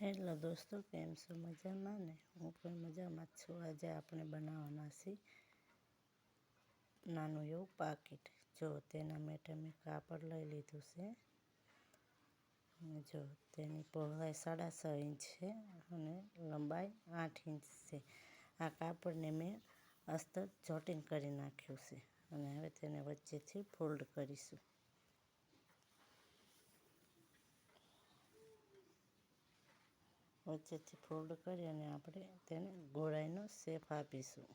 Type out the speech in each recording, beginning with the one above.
Hello દોસ્તો, કેમ છો મજામાં ને? હું પણ મજામાં છું. આજે આપણે બનાવવાના છીએ નાનું એવું પાકીટ. જો, તેના માટે મેં કાપડ લઈ લીધું છે. જો, તેની પહોળાઈ સાડા છ ઇંચ છે અને લંબાઈ આઠ ઇંચ છે. આ કાપડને મેં અસ્તર, જોટિંગ કરી નાખ્યું છે અને હવે તેને વચ્ચેથી ફોલ્ડ કરીશું. વચ્ચેથી ફોલ્ડ કરી અને આપણે તેને ગોળાઈનો શેપ આપીશું.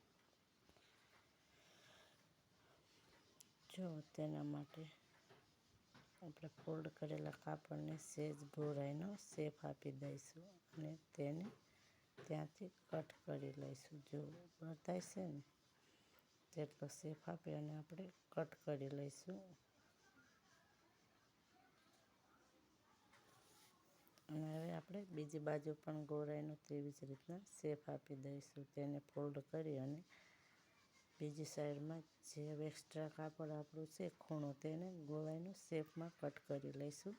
જો તેના માટે આપણે ફોલ્ડ કરેલા કાપડને સેજ ગોળાઈનો શેપ આપી દઈશું અને તેને ત્યાંથી કટ કરી લઈશું. જો બતાવશે ને, તેટલો શેપ આપી અને આપણે કટ કરી લઈશું. અને હવે આપણે બીજી બાજુ પણ ગોરાઈનું તેવી જ રીતના શેપ આપી દઈશું. તેને ફોલ્ડ કરી અને બીજી સાઈડમાં જે એક્સ્ટ્રા કાપડ આપણું છે, ખૂણો તેને ગોળાઈનું શેપમાં કટ કરી લઈશું.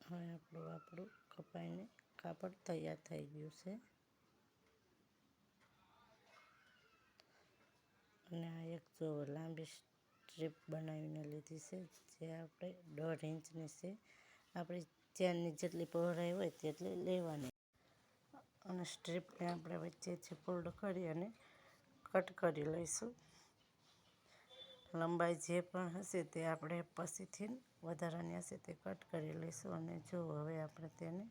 હવે આપણું આપણું કપાઈને. કાપડ તૈયાર થઈ ગયું છે. અને આ એક જો લાંબી સ્ટ્રીપ બનાવીને લીધી છે, જે આપણે દોઢ ઇંચની છે. આપણે ચેનની જેટલી પહોળાઈ હોય તેટલી લેવાની. અને સ્ટ્રીપને આપણે વચ્ચેથી ફોલ્ડ કરી અને કટ કરી લઈશું. લંબાઈ જે પણ હશે તે આપણે પછીથી વધારાની હશે તે કટ કરી લઈશું. અને જો હવે આપણે તેને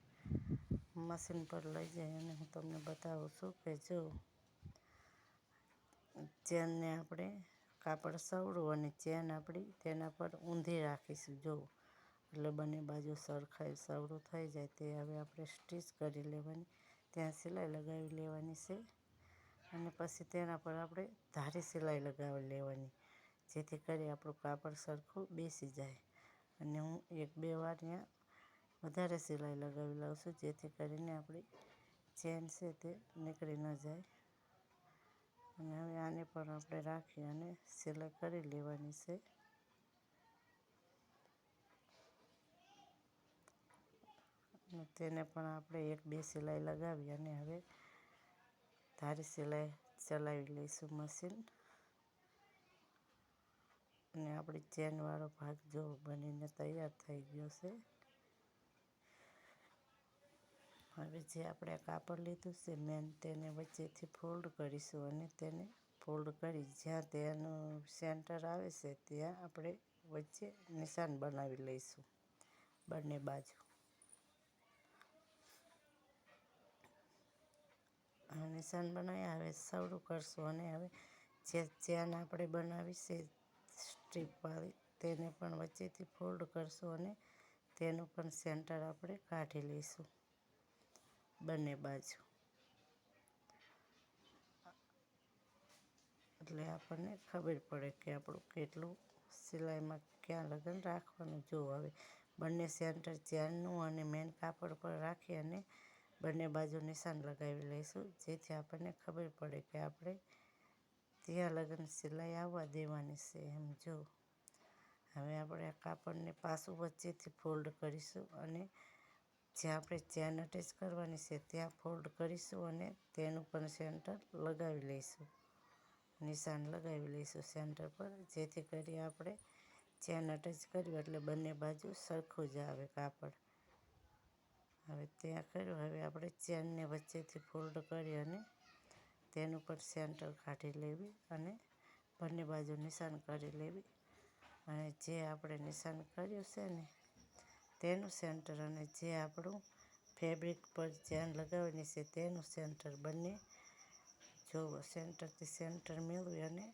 મશીન પર લઈ જઈ અને હું તમને બતાવું છું કે જો ચેનને આપણે કાપડ સવડું અને ચેન આપણી તેના પર ઊંધી રાખીશું. જો એટલે બંને બાજુ સરખાઈ સવડું થઈ જાય તે હવે આપણે સ્ટીચ કરી લેવાની, ત્યાં સિલાઈ લગાવી લેવાની છે અને પછી તેના પર આપણે ધારી સિલાઈ લગાવી લેવાની, જેથી કરી આપણું કાપડ સરખું બેસી જાય. અને હું એક બે વાર ત્યાં વધારે સિલાઈ લગાવી લઉં છું જેથી કરીને આપણી ચેન છે તે નીકળી ન જાય. અને હવે આને પણ આપણે રાખી અને સિલાઈ કરી લેવાની છે. તેને પણ આપણે એક બે સિલાઈ લગાવી અને હવે ધારી સિલાઈ ચલાવી લઈશું મશીન. અને આપણી ચેનવાળો ભાગ જો બનીને તૈયાર થઈ ગયો છે. હવે જે આપણે કાપડ લીધું છે મેન તેને વચ્ચેથી ફોલ્ડ કરીશું અને તેને ફોલ્ડ કરી જ્યાં તેનું સેન્ટર આવે છે, ત્યાં આપણે વચ્ચે નિશાન બનાવી લઈશું, બંને બાજુ. નિશાન બનાવ્યા હવે સવડું કરશું અને હવે જે ચેન આપણે બનાવી છે સ્ટ્રીપવાળી તેને પણ વચ્ચેથી ફોલ્ડ કરશું અને તેનું પણ સેન્ટર આપણે કાઢી લઈશું. બંને બાજુ. એટલે આપણને ખબર પડે કે આપણું કેટલું સિલાઈમાં ક્યાં લગન રાખવાનું જો હવે બંને સેન્ટર ચેનનું અને મેન કાપડ પર રાખી અને બંને બાજુ નિશાન લગાવી લઈશું. જેથી આપણને ખબર પડે કે આપણે ત્યાં લગન સિલાઈ આવવા દેવાની છે એમ જો. હવે આપણે આ કાપડને પાછું વચ્ચેથી ફોલ્ડ કરીશું અને જ્યાં આપણે ચેન અટેચ કરવાની છે ત્યાં ફોલ્ડ કરીશું અને તેનું પણ સેન્ટર લગાવી લઈશું. નિશાન લગાવી લઈશું સેન્ટર પર, જેથી કરી આપણે ચેન અટેચ કર્યું એટલે બંને બાજુ સરખું જ આવે કાપડ. હવે ત્યાં કર્યું, હવે આપણે ચેનને વચ્ચેથી ફોલ્ડ કરી અને તેનું પણ સેન્ટર કાઢી લેવી અને બંને બાજુ નિશાન કરી લેવી. અને જે આપણે નિશાન કર્યું છે ને તેનું સેન્ટર અને જે આપણું ફેબ્રિક પર ચેન લગાવવાની છે તેનું સેન્ટર બંને જો સેન્ટરથી સેન્ટર મેળવી અને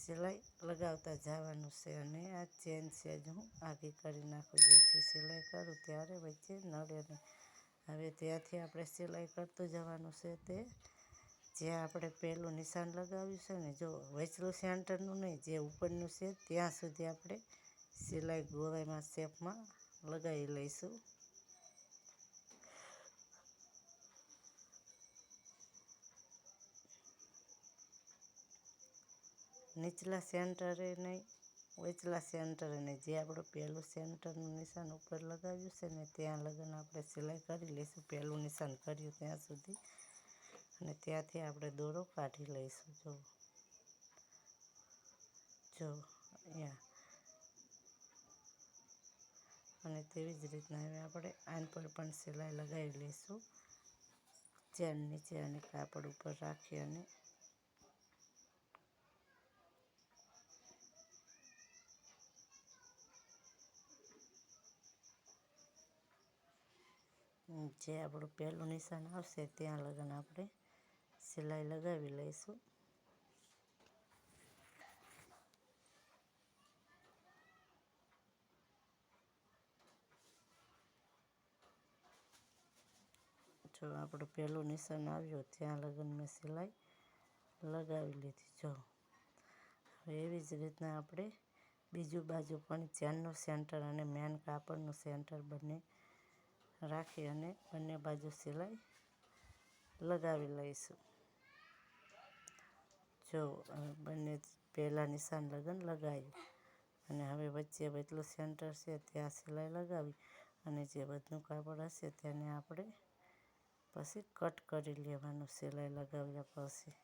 સિલાઈ લગાવતા જવાનું છે અને આ ચેન છે જ હું આગી કરી નાખું. જેથી સિલાઈ કરું ત્યારે વચ્ચે નડે નહીં હવે ત્યાંથી આપણે સિલાઈ કરતું જવાનું છે તે જ્યાં આપણે પહેલું નિશાન લગાવ્યું છે ને જો વચલું સેન્ટરનું નહીં, જે ઉપરનું છે ત્યાં સુધી આપણે સિલાઈ ગોળાઈમાં શેપમાં લગાવી લઈશું. નીચલા સેન્ટરે નહીં વચલા સેન્ટરે નહીં. જે આપણું પહેલું સેન્ટરનું નિશાન ઉપર લગાવ્યું છે ને ત્યાં લગ્ન આપણે સિલાઈ કરી લઈશું. પહેલું નિશાન કર્યું ત્યાં સુધી. અને ત્યાંથી આપણે દોરો કાઢી લઈશું. જો જો, અહીંયા. અને તેવી જ રીતના હવે આપણે આન પર પણ સિલાઈ લગાવી લઈશું. ચેન નીચે અને કાપડ ઉપર રાખી અને જે આપણું પહેલું નિશાન આવશે ત્યાં લગન આપણે સિલાઈ લગાવી લઈશું. જો આપણું પહેલું નિશાન આવ્યું, ત્યાં લગ્ન મેં સિલાઈ લગાવી લીધી. જો, હવે એવી જ રીતના આપણે બીજું બાજુ પણ ચેનનું સેન્ટર અને મેન કાપડનું સેન્ટર બંને રાખી અને બંને બાજુ સિલાઈ લગાવી લઈશું. જો, બંને પહેલાં નિશાન લગ્ન લગાવ્યું અને હવે વચ્ચે એટલું સેન્ટર છે, ત્યાં સિલાઈ લગાવી અને જે બધું કાપડ હશે, તેને આપણે પછી કટ કરી લેવાનું, સિલાઈ લગાવ્યા પછી.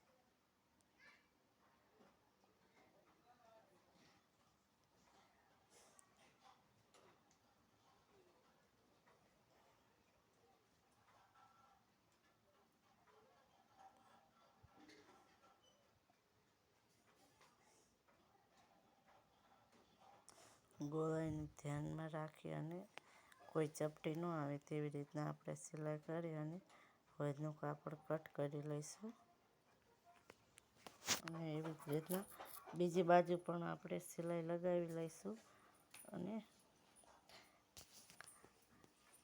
ગોળાઈને ધ્યાનમાં રાખી અને કોઈ ચપટી ન આવે તેવી રીતના આપણે સિલાઈ કરી અને વધનું કાપડ કટ કરી લઈશું. અને એવી જ રીતના બીજી બાજુ પણ આપણે સિલાઈ લગાવી લઈશું. અને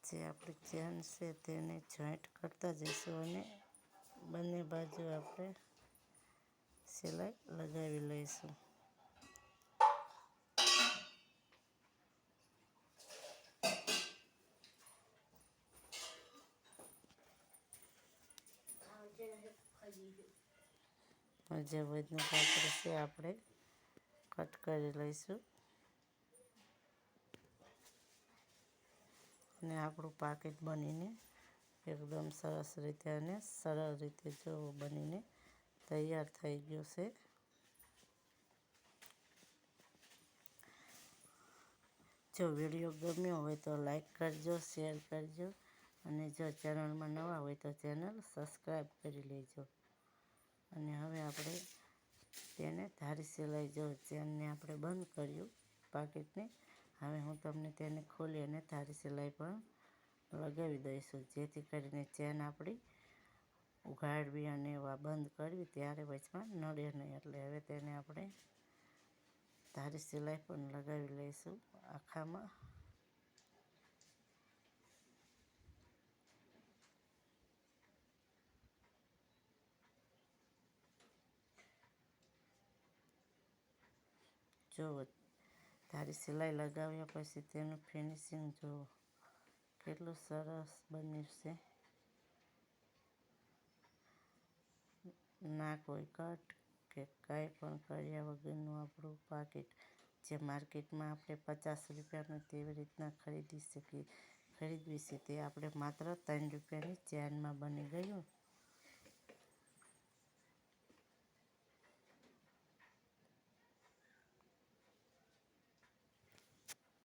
જે આપણી ચેન છે તેને જોઈન્ટ કરતા જઈશું અને બંને બાજુ આપણે સિલાઈ લગાવી લઈશું. જે વધનું પાત્ર છે, આપણે કટ કરી લઈશું. અને આપણું પાકીટ બનીને એકદમ સરસ રીતે અને સરળ રીતે જો બનીને તૈયાર થઈ ગયું છે. જો વીડિયો ગમ્યો હોય તો લાઈક કરજો, શેર કરજો અને જો ચેનલમાં નવા હોય તો ચેનલ સબસ્ક્રાઈબ કરી લેજો. અને હવે આપણે તેને ધારી સિલાઈ, જો ચેનને આપણે બંધ કર્યું પાકીટને, હવે હું તમને તેને ખોલી અને ધારી સિલાઈ પણ લગાવી દઈશું. જેથી કરીને ચેન આપણી ઉઘાડવી અને એવા બંધ કરવી ત્યારે વચમાં નડે નહીં. એટલે હવે તેને આપણે ધારી સિલાઈ પણ લગાવી લઈશું આખામાં. જુઓ તારી સિલાઈ લગાવ્યા પછી તેનું ફિનિશિંગ જુઓ કેટલું સરસ બન્યું છે. ના કોઈ કટ કે કાંઈ પણ કર્યા વગરનું આપણું પાકીટ, જે માર્કેટમાં આપણે પચાસ રૂપિયાનું તેવી રીતના ખરીદી શકીએ, ખરીદવી છે તે આપણે માત્ર ત્રણ રૂપિયાની ચેનમાં બની ગયું.